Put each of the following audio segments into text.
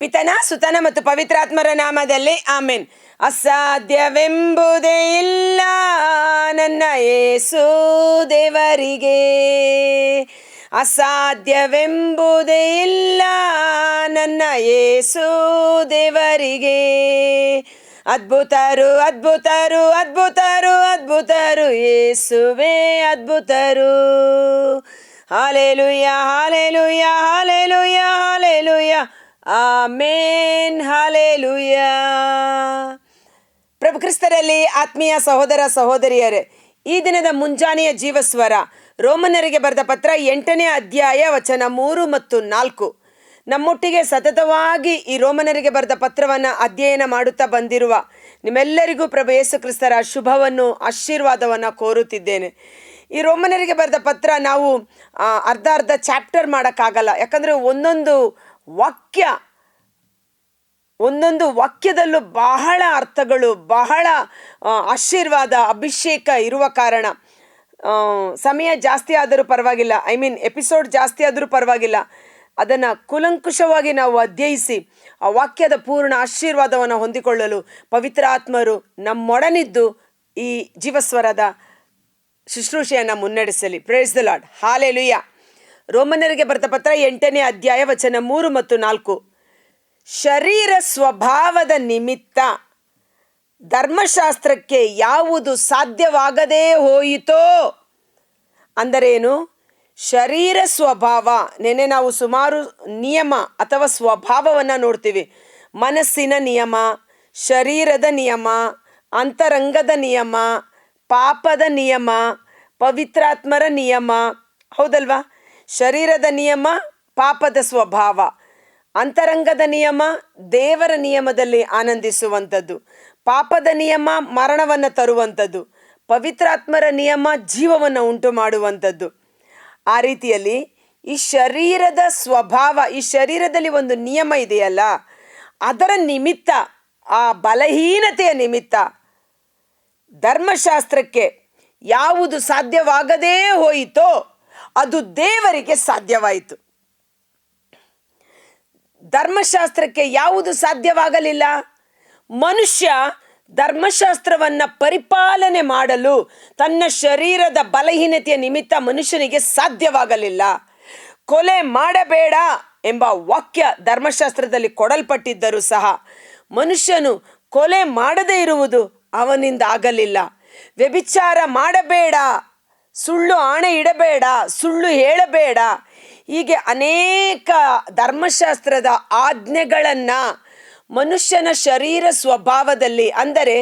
ಪಿತನ, ಸುತನ ಮತ್ತು ಪವಿತ್ರಾತ್ಮರ ನಾಮದಲ್ಲಿ ಆಮೇನ್. ಅಸಾಧ್ಯವೆಂಬುದೇ ಇಲ್ಲ ನನ್ನ ಏಸು ದೇವರಿಗೆ. ಅಸಾಧ್ಯವೆಂಬುದೇ ಇಲ್ಲ ನನ್ನ ಏಸು ದೇವರಿಗೆ. ಅದ್ಭುತರು ಅದ್ಭುತರು ಅದ್ಭುತರು ಅದ್ಭುತರು ಏಸುವೆ ಅದ್ಭುತರು. Hallelujah hallelujah hallelujah hallelujah. Amen. Hallelujah ಪ್ರಭು ಕ್ರಿಸ್ತರಲ್ಲಿ ಆತ್ಮೀಯ ಸಹೋದರ ಸಹೋದರಿಯರೇ, ಈ ದಿನದ ಮುಂಜಾನೆಯ ಜೀವಸ್ವರ ರೋಮನರಿಗೆ ಬರೆದ ಪತ್ರ ಎಂಟನೇ ಅಧ್ಯಾಯ ವಚನ ಮೂರು ಮತ್ತು ನಾಲ್ಕು. ನಮ್ಮೊಟ್ಟಿಗೆ ಸತತವಾಗಿ ಈ ರೋಮನರಿಗೆ ಬರೆದ ಪತ್ರವನ್ನು ಅಧ್ಯಯನ ಮಾಡುತ್ತಾ ಬಂದಿರುವ ನಿಮ್ಮೆಲ್ಲರಿಗೂ ಪ್ರಭು ಯೇಸು ಕ್ರಿಸ್ತರ ಶುಭವನ್ನು, ಆಶೀರ್ವಾದವನ್ನು ಕೋರುತ್ತಿದ್ದೇನೆ. ಈ ರೋಮನರಿಗೆ ಬರೆದ ಪತ್ರ ನಾವು ಅರ್ಧ ಅರ್ಧ ಚಾಪ್ಟರ್ ಮಾಡೋಕ್ಕಾಗಲ್ಲ. ಯಾಕಂದರೆ ಒಂದೊಂದು ವಾಕ್ಯ. ಒಂದೊಂದು ವಾಕ್ಯದಲ್ಲೂ ಬಹಳ ಅರ್ಥಗಳು, ಬಹಳ ಆಶೀರ್ವಾದ, ಅಭಿಷೇಕ ಇರುವ ಕಾರಣ. ಸಮಯ ಜಾಸ್ತಿ ಆದರೂ ಪರವಾಗಿಲ್ಲ. ಐ ಮೀನ್ ಎಪಿಸೋಡ್ ಜಾಸ್ತಿ ಆದರೂ ಪರವಾಗಿಲ್ಲ. ಅದನ್ನು ಕುಲಂಕುಷವಾಗಿ ನಾವು ಅಧ್ಯಯಿಸಿ, ಆ ವಾಕ್ಯದ ಪೂರ್ಣ ಆಶೀರ್ವಾದವನ್ನು ಹೊಂದಿಕೊಳ್ಳಲು ಪವಿತ್ರಾತ್ಮರು ನಮ್ಮೊಡನಿದ್ದು ಈ ಜೀವಸ್ವರದ ಶುಶ್ರೂಷೆಯನ್ನು ಮುನ್ನಡೆಸಲಿ. ಪ್ರೇಸ್ ದ ಲಾರ್ಡ್ ಹಾಲೆಲುಯ್ಯ ರೋಮನರಿಗೆ ಬರೆದ ಪತ್ರ ಎಂಟನೇ ಅಧ್ಯಾಯ ವಚನ ಮೂರು ಮತ್ತು ನಾಲ್ಕು. ಶರೀರ ಸ್ವಭಾವದ ನಿಮಿತ್ತ ಧರ್ಮಶಾಸ್ತ್ರಕ್ಕೆ ಯಾವುದು ಸಾಧ್ಯವಾಗದೇ ಹೋಯಿತೋ? ಅಂದರೇನು? ಶರೀರ ಸ್ವಭಾವ ನೆನೆ ನಾವು ಸುಮಾರು ನಿಯಮ ಅಥವಾ ಸ್ವಭಾವವನ್ನು ನೋಡ್ತೀವಿ. ಮನಸ್ಸಿನ ನಿಯಮ, ಶರೀರದ ನಿಯಮ, ಅಂತರಂಗದ ನಿಯಮ, ಪಾಪದ ನಿಯಮ, ಪವಿತ್ರಾತ್ಮರ ನಿಯಮ, ಹೌದಲ್ವಾ? ಶರೀರದ ನಿಯಮ, ಪಾಪದ ಸ್ವಭಾವ. ಅಂತರಂಗದ ನಿಯಮ, ದೇವರ ನಿಯಮದಲ್ಲಿ ಆನಂದಿಸುವಂಥದ್ದು. ಪಾಪದ ನಿಯಮ, ಮರಣವನ್ನು ತರುವಂಥದ್ದು. ಪವಿತ್ರಾತ್ಮರ ನಿಯಮ, ಜೀವವನ್ನು ಉಂಟು ಮಾಡುವಂಥದ್ದು ಆ ರೀತಿಯಲ್ಲಿ ಈ ಶರೀರದ ಸ್ವಭಾವ, ಈ ಶರೀರದಲ್ಲಿ ಒಂದು ನಿಯಮ ಇದೆಯಲ್ಲ, ಅದರ ನಿಮಿತ್ತ, ಆ ಬಲಹೀನತೆಯ ನಿಮಿತ್ತ ಧರ್ಮಶಾಸ್ತ್ರಕ್ಕೆ ಯಾವುದು ಸಾಧ್ಯವಾಗದೇ ಹೋಯಿತೋ ಅದು ದೇವರಿಗೆ ಸಾಧ್ಯವಾಯಿತು. ಧರ್ಮಶಾಸ್ತ್ರಕ್ಕೆ ಯಾವುದು ಸಾಧ್ಯವಾಗಲಿಲ್ಲ? ಮನುಷ್ಯ ಧರ್ಮಶಾಸ್ತ್ರವನ್ನು ಪರಿಪಾಲನೆ ಮಾಡಲು ತನ್ನ ಶರೀರದ ಬಲಹೀನತೆಯ ನಿಮಿತ್ತ ಮನುಷ್ಯನಿಗೆ ಸಾಧ್ಯವಾಗಲಿಲ್ಲ. ಕೊಲೆ ಮಾಡಬೇಡ ಎಂಬ ವಾಕ್ಯ ಧರ್ಮಶಾಸ್ತ್ರದಲ್ಲಿ ಕೊಡಲ್ಪಟ್ಟಿದ್ದರೂ ಸಹ ಮನುಷ್ಯನು ಕೊಲೆ ಮಾಡದೇ ಇರುವುದು ಅವನಿಂದ ಆಗಲಿಲ್ಲ. ವ್ಯಭಿಚಾರ ಮಾಡಬೇಡ ಸುಳ್ಳು ಆಣೆ ಇಡಬೇಡ, ಸುಳ್ಳು ಹೇಳಬೇಡ. ಹೀಗೆ ಅನೇಕ ಧರ್ಮಶಾಸ್ತ್ರದ ಆಜ್ಞೆಗಳನ್ನು ಮನುಷ್ಯನ ಶರೀರ ಸ್ವಭಾವದಲ್ಲಿ, ಅಂದರೆ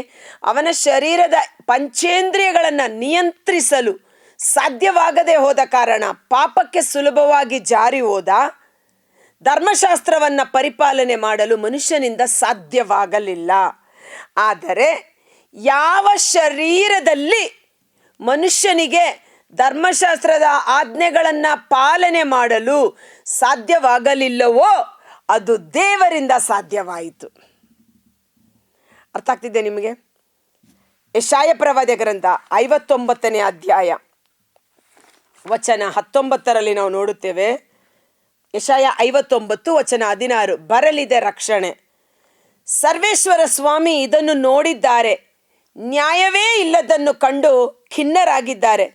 ಅವನ ಶರೀರದ ಪಂಚೇಂದ್ರಿಯಗಳನ್ನು ನಿಯಂತ್ರಿಸಲು ಸಾಧ್ಯವಾಗದೆ ಹೋದ ಕಾರಣ ಪಾಪಕ್ಕೆ ಸುಲಭವಾಗಿ ಜಾರಿ ಹೋದ ಧರ್ಮಶಾಸ್ತ್ರವನ್ನು ಪರಿಪಾಲನೆ ಮಾಡಲು ಮನುಷ್ಯನಿಂದ ಸಾಧ್ಯವಾಗಲಿಲ್ಲ. ಆದರೆ ಯಾವ ಶರೀರದಲ್ಲಿ ಮನುಷ್ಯನಿಗೆ ಧರ್ಮಶಾಸ್ತ್ರದ ಆಜ್ಞೆಗಳನ್ನು ಪಾಲನೆ ಮಾಡಲು ಸಾಧ್ಯವಾಗಲಿಲ್ಲವೋ, ಅದು ದೇವರಿಂದ ಸಾಧ್ಯವಾಯಿತು. ಅರ್ಥ ಆಗ್ತಿದೆ ನಿಮಗೆ? ಯಶಾಯ ಪ್ರವಾದ ಗ್ರಂಥ ಐವತ್ತೊಂಬತ್ತನೇ ಅಧ್ಯಾಯ, ವಚನ ಹತ್ತೊಂಬತ್ತರಲ್ಲಿ ನಾವು ನೋಡುತ್ತೇವೆ. ಯಶಾಯ ಐವತ್ತೊಂಬತ್ತು, ವಚನ ಹದಿನಾರು, ಬರಲಿದೆ ರಕ್ಷಣೆ. ಸರ್ವೇಶ್ವರ ಸ್ವಾಮಿ ಇದನ್ನು ನೋಡಿದ್ದಾರೆ. ನ್ಯಾಯವೇ ಇಲ್ಲದನ್ನು ಕಂಡು ಖಿನ್ನರಾಗಿದ್ದಾರೆ.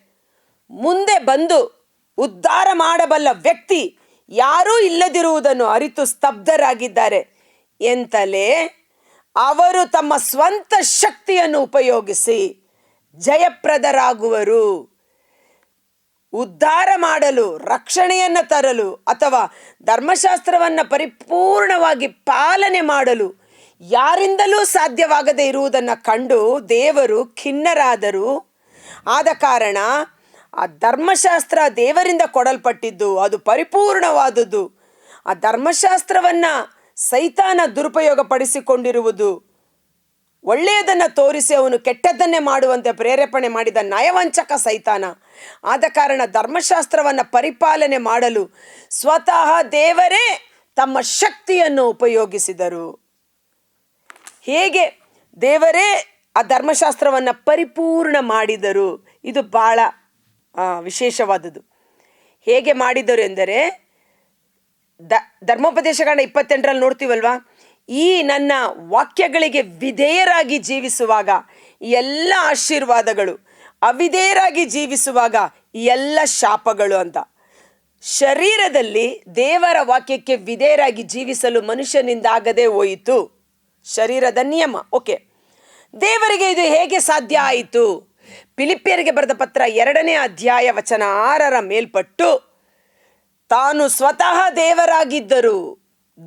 ಮುಂದೆ ಬಂದು ಉದ್ಧಾರ ಮಾಡಬಲ್ಲ ವ್ಯಕ್ತಿ ಯಾರೂ ಇಲ್ಲದಿರುವುದನ್ನು ಅರಿತು ಸ್ತಬ್ಧರಾಗಿದ್ದಾರೆ ಎಂತಲೇ ಅವರು ತಮ್ಮ ಸ್ವಂತ ಶಕ್ತಿಯನ್ನು ಉಪಯೋಗಿಸಿ ಜಯಪ್ರದರಾಗುವರು. ಉದ್ಧಾರ ಮಾಡಲು, ರಕ್ಷಣೆಯನ್ನು ತರಲು ಅಥವಾ ಧರ್ಮಶಾಸ್ತ್ರವನ್ನು ಪರಿಪೂರ್ಣವಾಗಿ ಪಾಲನೆ ಮಾಡಲು ಯಾರಿಂದಲೂ ಸಾಧ್ಯವಾಗದೇ ಇರುವುದನ್ನು ಕಂಡು ದೇವರು ಖಿನ್ನರಾದರು. ಆದ ಕಾರಣ ಆ ಧರ್ಮಶಾಸ್ತ್ರ ದೇವರಿಂದ ಕೊಡಲ್ಪಟ್ಟಿದ್ದು ಅದು ಪರಿಪೂರ್ಣವಾದುದು ಆ ಧರ್ಮಶಾಸ್ತ್ರವನ್ನು ಸೈತಾನ ದುರುಪಯೋಗ ಪಡಿಸಿಕೊಂಡಿರುವುದು ಒಳ್ಳೆಯದನ್ನು ತೋರಿಸಿ ಅವನು ಕೆಟ್ಟದ್ದನ್ನೇ ಮಾಡುವಂತೆ ಪ್ರೇರೇಪಣೆ ಮಾಡಿದ ನಯವಂಚಕ ಸೈತಾನ. ಆದ ಕಾರಣ ಧರ್ಮಶಾಸ್ತ್ರವನ್ನು ಪರಿಪಾಲನೆ ಮಾಡಲು ಸ್ವತಃ ದೇವರೇ ತಮ್ಮ ಶಕ್ತಿಯನ್ನು ಉಪಯೋಗಿಸಿದರು. ಹೇಗೆ? ದೇವರೇ ಆ ಧರ್ಮಶಾಸ್ತ್ರವನ್ನು ಪರಿಪೂರ್ಣ ಮಾಡಿದರು. ಇದು ಭಾಳ ವಿಶೇಷವಾದದ್ದು. ಹೇಗೆ ಮಾಡಿದರು ಎಂದರೆ, ದ, ಧರ್ಮೋಪದೇಶಗಳನ್ನ ಇಪ್ಪತ್ತೆಂಟರಲ್ಲಿ ನೋಡ್ತೀವಲ್ವಾ? ಈ ನನ್ನ ವಾಕ್ಯಗಳಿಗೆ ವಿಧೇಯರಾಗಿ ಜೀವಿಸುವಾಗ ಎಲ್ಲ ಆಶೀರ್ವಾದಗಳು, ಅವಿಧೇಯರಾಗಿ ಜೀವಿಸುವಾಗ ಎಲ್ಲ ಶಾಪಗಳು ಅಂತ. ಶರೀರದಲ್ಲಿ ದೇವರ ವಾಕ್ಯಕ್ಕೆ ವಿಧೇಯರಾಗಿ ಜೀವಿಸಲು ಮನುಷ್ಯನಿಂದಾಗದೇ ಹೋಯಿತು. ಶರೀರದ ನಿಯಮ, ಓಕೆ. ದೇವರಿಗೆ ಇದು ಹೇಗೆ ಸಾಧ್ಯ ಆಯಿತು? ಫಿಲಿಪಿಯರಿಗೆ ಬರೆದ ಪತ್ರ ಎರಡನೇ ಅಧ್ಯಾಯ ವಚನ ಆರರ ಮೇಲ್ಪಟ್ಟು, ತಾನು ಸ್ವತಃ ದೇವರಾಗಿದ್ದರು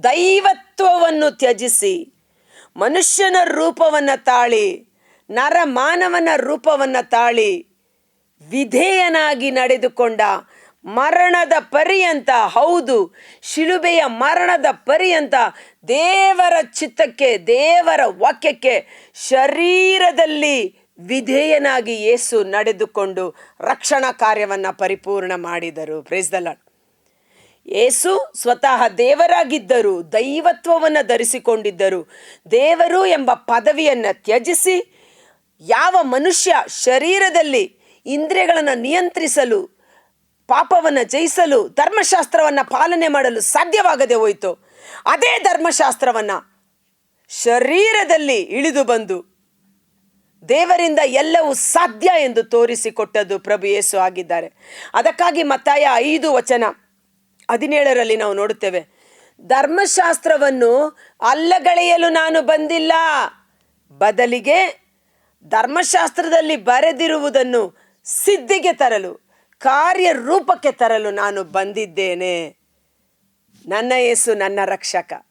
ದೈವತ್ವವನ್ನು ತ್ಯಜಿಸಿ, ಮನುಷ್ಯನ ರೂಪವನ್ನು ತಾಳಿ ನರ ಮಾನವನ ರೂಪವನ್ನು ತಾಳಿ, ವಿಧೇಯನಾಗಿ ನಡೆದುಕೊಂಡ ಮರಣದ ಪರ್ಯಂತ, ಹೌದು, ಶಿಲುಬೆಯ ಮರಣದ ಪರ್ಯಂತ ದೇವರ ಚಿತ್ತಕ್ಕೆ, ದೇವರ ವಾಕ್ಯಕ್ಕೆ ಶರೀರದಲ್ಲಿ ವಿಧೇಯನಾಗಿ ಯೇಸು ನಡೆದುಕೊಂಡು ರಕ್ಷಣಾ ಕಾರ್ಯವನ್ನು ಪರಿಪೂರ್ಣ ಮಾಡಿದರು ಪ್ರೇಸ್ ದ ಲಾರ್ಡ್. ಯೇಸು ಸ್ವತಃ ದೇವರಾಗಿದ್ದರು, ದೈವತ್ವವನ್ನು ಧರಿಸಿಕೊಂಡಿದ್ದರು ದೇವರು ಎಂಬ ಪದವಿಯನ್ನು ತ್ಯಜಿಸಿ, ಯಾವ ಮನುಷ್ಯ ಶರೀರದಲ್ಲಿ ಇಂದ್ರಿಯಗಳನ್ನು ನಿಯಂತ್ರಿಸಲು ಪಾಪವನ್ನು ಜಯಿಸಲು ಧರ್ಮಶಾಸ್ತ್ರವನ್ನು ಪಾಲನೆ ಮಾಡಲು ಸಾಧ್ಯವಾಗದೆ ಹೋಯಿತು. ಅದೇ ಧರ್ಮಶಾಸ್ತ್ರವನ್ನು ಶರೀರದಲ್ಲಿ ಇಳಿದು ಬಂದು ದೇವರಿಂದ ಎಲ್ಲವೂ ಸಾಧ್ಯ ಎಂದು ತೋರಿಸಿಕೊಟ್ಟದ್ದು ಪ್ರಭು ಯೇಸು ಆಗಿದ್ದಾರೆ. ಅದಕ್ಕಾಗಿ ಮತ್ತಾಯ ಐದು ವಚನ ಹದಿನೇಳರಲ್ಲಿ ನಾವು ನೋಡುತ್ತೇವೆ. ಧರ್ಮಶಾಸ್ತ್ರವನ್ನು ಅಲ್ಲಗಳೆಯಲು ನಾನು ಬಂದಿಲ್ಲ. ಬದಲಿಗೆ ಧರ್ಮಶಾಸ್ತ್ರದಲ್ಲಿ ಬರೆದಿರುವುದನ್ನು ಸಿದ್ಧಿಗೆ ತರಲು. ಕಾರ್ಯರೂಪಕ್ಕೆ ತರಲು ನಾನು ಬಂದಿದ್ದೇನೆ. ನನ್ನ ಯೇಸು ನನ್ನ ರಕ್ಷಕ.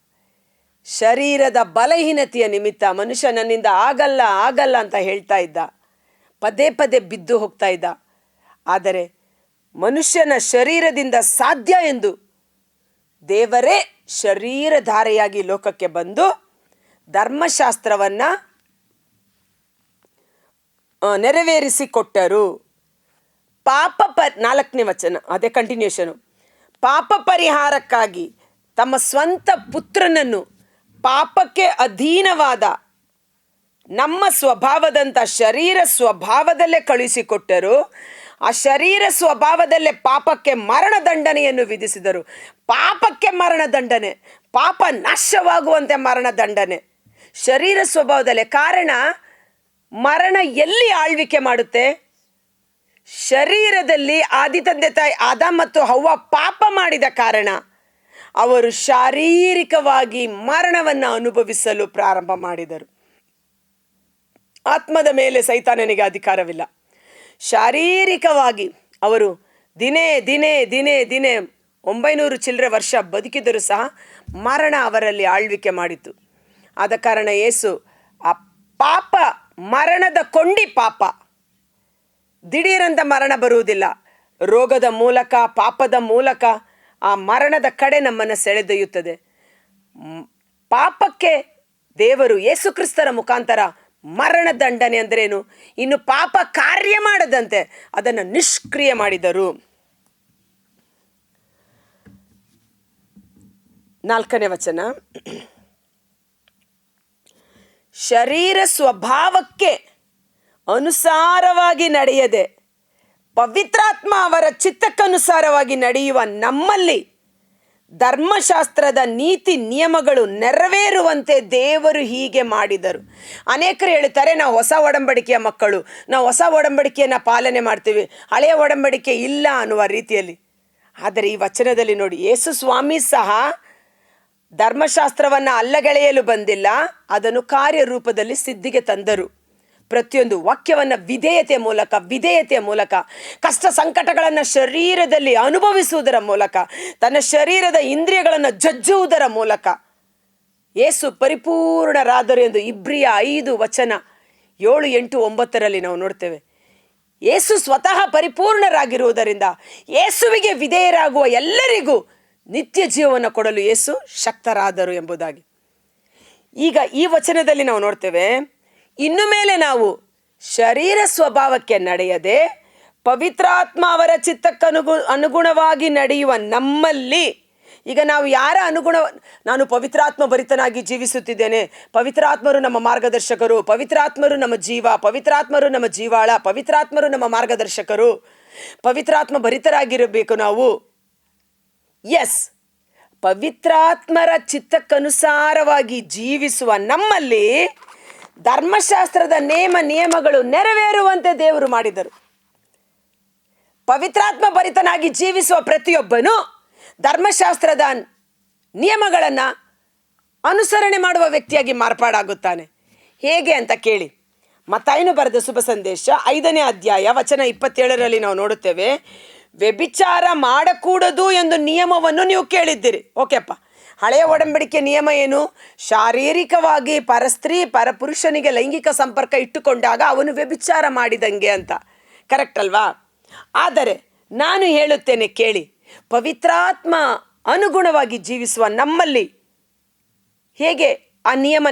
ಶರೀರದ ಬಲಹೀನತೆಯ ನಿಮಿತ್ತ ಮನುಷ್ಯ ನನ್ನಿಂದ ಆಗಲ್ಲ ಆಗಲ್ಲ ಅಂತ ಹೇಳ್ತಾ ಇದ್ದ. ಪದೇ ಪದೇ ಬಿದ್ದು ಹೋಗ್ತಾ ಇದ್ದ. ಆದರೆ ಮನುಷ್ಯನ ಶರೀರದಿಂದ ಸಾಧ್ಯ ಎಂದು ದೇವರೇ ಶರೀರಧಾರೆಯಾಗಿ ಲೋಕಕ್ಕೆ ಬಂದು ಧರ್ಮಶಾಸ್ತ್ರವನ್ನು ನೆರವೇರಿಸಿಕೊಟ್ಟರು. ಪಾಪ ಪ ನಾಲ್ಕನೇ ವಚನ, ಅದೇ ಕಂಟಿನ್ಯೂಷನು ಪಾಪ ಪರಿಹಾರಕ್ಕಾಗಿ ತಮ್ಮ ಸ್ವಂತ ಪುತ್ರನನ್ನು ಪಾಪಕ್ಕೆ ಅಧೀನವಾದ ನಮ್ಮ ಸ್ವಭಾವದಂಥ ಶರೀರ ಸ್ವಭಾವದಲ್ಲೇ ಕಳುಹಿಸಿಕೊಟ್ಟರು. ಆ ಶರೀರ ಸ್ವಭಾವದಲ್ಲೇ ಪಾಪಕ್ಕೆ ಮರಣದಂಡನೆಯನ್ನು ವಿಧಿಸಿದರು. ಪಾಪಕ್ಕೆ ಮರಣದಂಡನೆ ಪಾಪ ನಾಶವಾಗುವಂತೆ ಮರಣದಂಡನೆ ಶರೀರ ಸ್ವಭಾವದಲ್ಲೇ ಕಾರಣ ಮರಣ ಎಲ್ಲಿ ಆಳ್ವಿಕೆ ಮಾಡುತ್ತೆ? ಶರೀರದಲ್ಲಿ ಆದಿ ತಂದೆ ತಾಯಿ ಆದ ಮತ್ತು ಹವ್ವ ಪಾಪ ಮಾಡಿದ ಕಾರಣ ಅವರು ಶಾರೀರಿಕವಾಗಿ ಮರಣವನ್ನು ಅನುಭವಿಸಲು ಪ್ರಾರಂಭ ಮಾಡಿದರು. ಆತ್ಮದ ಮೇಲೆ ಸೈತಾನನಿಗೆ ಅಧಿಕಾರವಿಲ್ಲ. ಶಾರೀರಿಕವಾಗಿ ಅವರು ದಿನೇ ದಿನೇ ದಿನೇ ದಿನೇ ಒಂಬೈನೂರು ಚಿಲ್ಲರೆ ವರ್ಷ ಬದುಕಿದರೂ ಸಹ ಮರಣ ಅವರಲ್ಲಿ ಆಳ್ವಿಕೆ ಮಾಡಿತು ಆದ ಕಾರಣ ಏಸು ಆ ಪಾಪ ಮರಣದ ಕೊಂಡಿ ಪಾಪ ದಿಢೀರಂತ ಮರಣ ಬರುವುದಿಲ್ಲ. ರೋಗದ ಮೂಲಕ, ಪಾಪದ ಮೂಲಕ ಆ ಮರಣದ ಕಡೆ ನಮ್ಮನ್ನು ಸೆಳೆದೊಯ್ಯುತ್ತದೆ. ಪಾಪಕ್ಕೆ ದೇವರು ಯೇಸುಕ್ರಿಸ್ತರ ಮುಖಾಂತರ ಮರಣ ದಂಡನೆ ಅಂದ್ರೇನು? ಇನ್ನು ಪಾಪ ಕಾರ್ಯ ಮಾಡದಂತೆ ಅದನ್ನು ನಿಷ್ಕ್ರಿಯ ಮಾಡಿದರು. ನಾಲ್ಕನೇ ವಚನ. ಶರೀರ ಸ್ವಭಾವಕ್ಕೆ ಅನುಸಾರವಾಗಿ ನಡೆಯದೆ. ಪವಿತ್ರಾತ್ಮ ಅವರ ಚಿತ್ತಕ್ಕನುಸಾರವಾಗಿ ನಡೆಯುವ ನಮ್ಮಲ್ಲಿ ಧರ್ಮಶಾಸ್ತ್ರದ ನೀತಿ ನಿಯಮಗಳು ನೆರವೇರುವಂತೆ ದೇವರು ಹೀಗೆ ಮಾಡಿದರು. ಅನೇಕರು ಹೇಳ್ತಾರೆ, ನಾವು ಹೊಸ ಒಡಂಬಡಿಕೆಯ ಮಕ್ಕಳು, ನಾವು ಹೊಸ ಒಡಂಬಡಿಕೆಯನ್ನು ಪಾಲನೆ ಮಾಡ್ತೀವಿ, ಹಳೆಯ ಒಡಂಬಡಿಕೆ ಇಲ್ಲ ಅನ್ನುವ ರೀತಿಯಲ್ಲಿ. ಆದರೆ ಈ ವಚನದಲ್ಲಿ ನೋಡಿ, ಯೇಸು ಸ್ವಾಮಿ ಸಹ ಧರ್ಮಶಾಸ್ತ್ರವನ್ನು ಅಲ್ಲಗಳೆಯಲು ಬಂದಿಲ್ಲ, ಅದನ್ನು ಕಾರ್ಯರೂಪದಲ್ಲಿ ಸಿದ್ಧಿಗೆ ತಂದರು. ಪ್ರತಿಯೊಂದು ವಾಕ್ಯವನ್ನು ವಿಧೇಯತೆಯ ಮೂಲಕ ವಿಧೇಯತೆಯ ಮೂಲಕ, ಕಷ್ಟ ಸಂಕಟಗಳನ್ನು ಶರೀರದಲ್ಲಿ ಅನುಭವಿಸುವುದರ ಮೂಲಕ, ತನ್ನ ಶರೀರದ ಇಂದ್ರಿಯಗಳನ್ನು ಜಜ್ಜುವುದರ ಮೂಲಕ, ಏಸು ಪರಿಪೂರ್ಣರಾದರು ಎಂದು ಇಬ್ರಿಯ ಐದು ವಚನ ಏಳು, ಎಂಟು, ಒಂಬತ್ತರಲ್ಲಿ ನಾವು ನೋಡ್ತೇವೆ. ಏಸು ಸ್ವತಃ ಪರಿಪೂರ್ಣರಾಗಿರುವುದರಿಂದ, ಏಸುವಿಗೆ ವಿಧೇಯರಾಗುವ ಎಲ್ಲರಿಗೂ ನಿತ್ಯ ಜೀವವನ್ನು ಕೊಡಲು ಯೇಸು ಶಕ್ತರಾದರು ಎಂಬುದಾಗಿ. ಈಗ ಈ ವಚನದಲ್ಲಿ ನಾವು ನೋಡ್ತೇವೆ ಇನ್ನು ಮೇಲೆ ನಾವು ಶರೀರ ಸ್ವಭಾವಕ್ಕೆ ನಡೆಯದೆ ಪವಿತ್ರಾತ್ಮ ಅವರ ಚಿತ್ತಕ್ಕನುಗು, ಅನುಗುಣವಾಗಿ ನಡೆಯುವ ನಮ್ಮಲ್ಲಿ, ಈಗ ನಾವು ಯಾರ ಅನುಗುಣ, ನಾನು ಪವಿತ್ರಾತ್ಮ ಭರಿತನಾಗಿ ಜೀವಿಸುತ್ತಿದ್ದೇನೆ, ಪವಿತ್ರಾತ್ಮರು ನಮ್ಮ ಮಾರ್ಗದರ್ಶಕರು, ಪವಿತ್ರಾತ್ಮರು ನಮ್ಮ ಜೀವ, ಪವಿತ್ರಾತ್ಮರು ನಮ್ಮ ಜೀವಾಳ, ಪವಿತ್ರಾತ್ಮರು ನಮ್ಮ ಮಾರ್ಗದರ್ಶಕರು, ಪವಿತ್ರಾತ್ಮ ಭರಿತರಾಗಿರಬೇಕು ನಾವು. ಎಸ್ ಪವಿತ್ರಾತ್ಮರ ಚಿತ್ತಕ್ಕನುಸಾರವಾಗಿ ಜೀವಿಸುವ ನಮ್ಮಲ್ಲಿ ಧರ್ಮಶಾಸ್ತ್ರದ ನೇಮ ನಿಯಮಗಳು ನೆರವೇರುವಂತೆ ದೇವರು ಮಾಡಿದರು. ಪವಿತ್ರಾತ್ಮ ಭರಿತನಾಗಿ ಜೀವಿಸುವ ಪ್ರತಿಯೊಬ್ಬನು ಧರ್ಮಶಾಸ್ತ್ರದ ನಿಯಮಗಳನ್ನು ಅನುಸರಣೆ ಮಾಡುವ ವ್ಯಕ್ತಿಯಾಗಿ ಮಾರ್ಪಾಡಾಗುತ್ತಾನೆ. ಹೇಗೆ ಅಂತ ಕೇಳಿ. ಮತ್ತಾಯನು ಬರೆದ ಶುಭ ಸಂದೇಶ ಐದನೇ ಅಧ್ಯಾಯ ವಚನ ಇಪ್ಪತ್ತೇಳರಲ್ಲಿ ನಾವು ನೋಡುತ್ತೇವೆ. ವ್ಯಭಿಚಾರ ಮಾಡಕೂಡದು ಎಂದು ನಿಯಮವನ್ನು ನೀವು ಕೇಳಿದ್ದೀರಿ. ಓಕೆಪ್ಪ. ಹಳೆಯ ಒಡಂಬಡಿಕೆ ನಿಯಮ ಏನು? ಶಾರೀರಿಕವಾಗಿ ಪರಸ್ತ್ರೀ ಪರಪುರುಷನಿಗೆ ಲೈಂಗಿಕ ಸಂಪರ್ಕ ಇಟ್ಟುಕೊಂಡಾಗ ಅವನು ವ್ಯಭಿಚಾರ ಮಾಡಿದಂಗೆ ಅಂತ. ಕರೆಕ್ಟ್ ಅಲ್ವಾ? ಆದರೆ ನಾನು ಹೇಳುತ್ತೇನೆ ಕೇಳಿ, ಪವಿತ್ರಾತ್ಮ ಅನುಗುಣವಾಗಿ ಜೀವಿಸುವ ನಮ್ಮಲ್ಲಿ ಹೇಗೆ ಆ ನಿಯಮ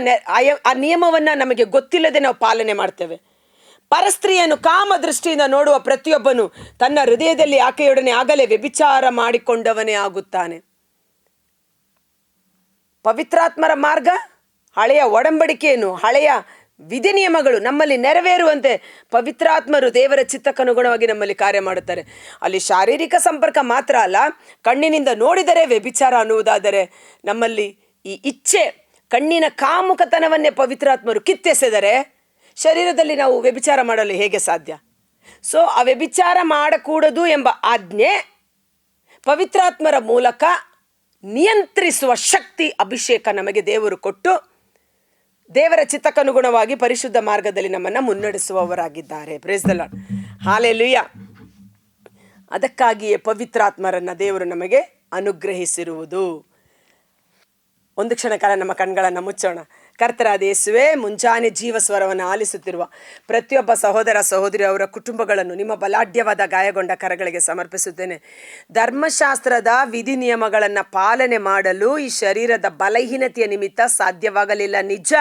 ಆ ನಿಯಮವನ್ನು ನಮಗೆ ಗೊತ್ತಿಲ್ಲದೆ ನಾವು ಪಾಲನೆ ಮಾಡ್ತೇವೆ? ಪರಸ್ತ್ರೀಯನ್ನು ಕಾಮ ದೃಷ್ಟಿಯಿಂದ ನೋಡುವ ಪ್ರತಿಯೊಬ್ಬನು ತನ್ನ ಹೃದಯದಲ್ಲಿ ಆಕೆಯೊಡನೆ ಆಗಲೇ ವ್ಯಭಿಚಾರ ಮಾಡಿಕೊಂಡವನೇ ಆಗುತ್ತಾನೆ. ಪವಿತ್ರಾತ್ಮರ ಮಾರ್ಗ, ಹಳೆಯ ಒಡಂಬಡಿಕೆಯನ್ನು, ಹಳೆಯ ವಿಧಿ ನಿಯಮಗಳು ನಮ್ಮಲ್ಲಿ ನೆರವೇರುವಂತೆ ಪವಿತ್ರಾತ್ಮರು ದೇವರ ಚಿತ್ತಕ್ಕನುಗುಣವಾಗಿ ನಮ್ಮಲ್ಲಿ ಕಾರ್ಯ ಮಾಡುತ್ತಾರೆ. ಅಲ್ಲಿ ಶಾರೀರಿಕ ಸಂಪರ್ಕ ಮಾತ್ರ ಅಲ್ಲ, ಕಣ್ಣಿನಿಂದ ನೋಡಿದರೆ ವ್ಯಭಿಚಾರ ಅನ್ನುವುದಾದರೆ ನಮ್ಮಲ್ಲಿ ಈ ಇಚ್ಛೆ, ಕಣ್ಣಿನ ಕಾಮುಕತನವನ್ನೇ ಪವಿತ್ರಾತ್ಮರು ಕಿತ್ತೆಸೆದರೆ ಶರೀರದಲ್ಲಿ ನಾವು ವ್ಯಭಿಚಾರ ಮಾಡಲು ಹೇಗೆ ಸಾಧ್ಯ? ಸೊ ಆ ವ್ಯಭಿಚಾರ ಮಾಡಕೂಡದು ಎಂಬ ಆಜ್ಞೆ ಪವಿತ್ರಾತ್ಮರ ಮೂಲಕ ನಿಯಂತ್ರಿಸುವ ಶಕ್ತಿ ಅಭಿಷೇಕ ನಮಗೆ ದೇವರು ಕೊಟ್ಟು ದೇವರ ಚಿತ್ತಕ್ಕನುಗುಣವಾಗಿ ಪರಿಶುದ್ಧ ಮಾರ್ಗದಲ್ಲಿ ನಮ್ಮನ್ನು ಮುನ್ನಡೆಸುವವರಾಗಿದ್ದಾರೆ. ಪ್ರೇಸ್ ದ ಲಾರ್ಡ್ ಹಾಲೆಲುಯ್ಯ ಅದಕ್ಕಾಗಿಯೇ ಪವಿತ್ರಾತ್ಮರನ್ನು ದೇವರು ನಮಗೆ ಅನುಗ್ರಹಿಸಿರುವುದು. ಒಂದು ಕ್ಷಣ ಕಾಲ ನಮ್ಮ ಕಣ್ಗಳನ್ನು ಮುಚ್ಚೋಣ. ಕರ್ತರಾದ ಯೇಸುವೆ, ಮುಂಜಾನೆ ಜೀವ ಸ್ವರವನ್ನು ಆಲಿಸುತ್ತಿರುವ ಪ್ರತಿಯೊಬ್ಬ ಸಹೋದರ ಸಹೋದರಿ ಅವರ ಕುಟುಂಬಗಳನ್ನು ನಿಮ್ಮ ಬಲಾಢ್ಯವಾದ ಗಾಯಗೊಂಡ ಕರಗಳಿಗೆ ಸಮರ್ಪಿಸುತ್ತೇನೆ. ಧರ್ಮಶಾಸ್ತ್ರದ ವಿಧಿ ನಿಯಮಗಳನ್ನು ಪಾಲನೆ ಮಾಡಲು ಈ ಶರೀರದ ಬಲಹೀನತೆಯ ನಿಮಿತ್ತ ಸಾಧ್ಯವಾಗಲಿಲ್ಲ, ನಿಜ.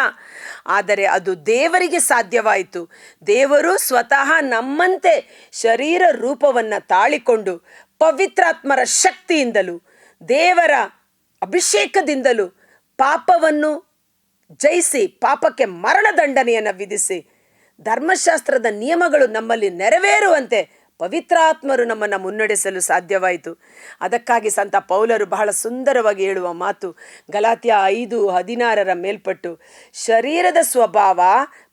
ಆದರೆ ಅದು ದೇವರಿಗೆ ಸಾಧ್ಯವಾಯಿತು. ದೇವರು ಸ್ವತಃ ನಮ್ಮಂತೆ ಶರೀರ ರೂಪವನ್ನು ತಾಳಿಕೊಂಡು ಪವಿತ್ರಾತ್ಮರ ಶಕ್ತಿಯಿಂದಲೂ ದೇವರ ಅಭಿಷೇಕದಿಂದಲೂ ಪಾಪವನ್ನು ಜಯಿಸಿ ಪಾಪಕ್ಕೆ ಮರಣದಂಡನೆಯನ್ನು ವಿಧಿಸಿ ಧರ್ಮಶಾಸ್ತ್ರದ ನಿಯಮಗಳು ನಮ್ಮಲ್ಲಿ ನೆರವೇರುವಂತೆ ಪವಿತ್ರಾತ್ಮರು ನಮ್ಮನ್ನು ಮುನ್ನಡೆಸಲು ಸಾಧ್ಯವಾಯಿತು. ಅದಕ್ಕಾಗಿ ಸಂತ ಪೌಲರು ಬಹಳ ಸುಂದರವಾಗಿ ಹೇಳುವ ಮಾತು ಗಲಾತ್ಯ ಐದು ಹದಿನಾರರ ಮೇಲ್ಪಟ್ಟು, ಶರೀರದ ಸ್ವಭಾವ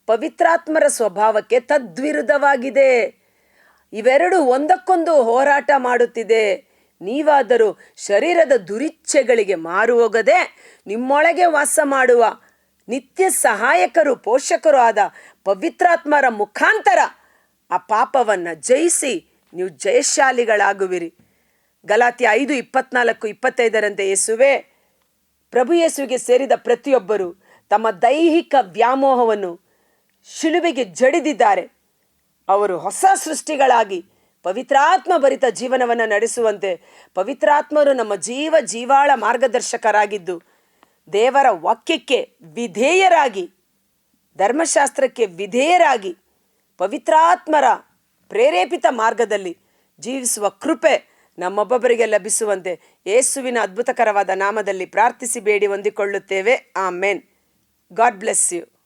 ಪವಿತ್ರಾತ್ಮರ ಸ್ವಭಾವಕ್ಕೆ ತದ್ವಿರುದ್ಧವಾಗಿದೆ. ಇವೆರಡು ಒಂದಕ್ಕೊಂದು ಹೋರಾಟ ಮಾಡುತ್ತಿದೆ. ನೀವಾದರೂ ಶರೀರದ ದುರಿಚ್ಛೆಗಳಿಗೆ ಮಾರು ಹೋಗದೆ ನಿಮ್ಮೊಳಗೆ ವಾಸ ಮಾಡುವ ನಿತ್ಯ ಸಹಾಯಕರು, ಪೋಷಕರು ಆದ ಪವಿತ್ರಾತ್ಮರ ಮುಖಾಂತರ ಆ ಪಾಪವನ್ನು ಜಯಿಸಿ ನೀವು ಜಯಶಾಲಿಗಳಾಗುವಿರಿ. ಗಲಾತಿ ಐದು, ಇಪ್ಪತ್ನಾಲ್ಕು, ಇಪ್ಪತ್ತೈದರಂತೆ ಯೇಸುವೆ ಪ್ರಭು ಯೇಸುವಿಗೆ ಸೇರಿದ ಪ್ರತಿಯೊಬ್ಬರು ತಮ್ಮ ದೈಹಿಕ ವ್ಯಾಮೋಹವನ್ನು ಶಿಲುಬೆಗೆ ಜಡಿದಿದ್ದಾರೆ. ಅವರು ಹೊಸ ಸೃಷ್ಟಿಗಳಾಗಿ ಪವಿತ್ರಾತ್ಮ ಭರಿತ ಜೀವನವನ್ನು ನಡೆಸುವಂತೆ ಪವಿತ್ರಾತ್ಮರು ನಮ್ಮ ಜೀವ ಜೀವಾಳ ಮಾರ್ಗದರ್ಶಕರಾಗಿದ್ದು ದೇವರ ವಾಕ್ಯಕ್ಕೆ ವಿಧೇಯರಾಗಿ, ಧರ್ಮಶಾಸ್ತ್ರಕ್ಕೆ ವಿಧೇಯರಾಗಿ, ಪವಿತ್ರಾತ್ಮರ ಪ್ರೇರೇಪಿತ ಮಾರ್ಗದಲ್ಲಿ ಜೀವಿಸುವ ಕೃಪೆ ನಮ್ಮೊಬ್ಬೊಬ್ಬರಿಗೆ ಲಭಿಸುವಂತೆ ಯೇಸುವಿನ ಅದ್ಭುತಕರವಾದ ನಾಮದಲ್ಲಿ ಪ್ರಾರ್ಥಿಸಿ ಬೇಡಿ ಹೊಂದಿಕೊಳ್ಳುತ್ತೇವೆ. ಆ ಮೆನ್ ಗಾಡ್ ಬ್ಲೆಸ್ ಯು.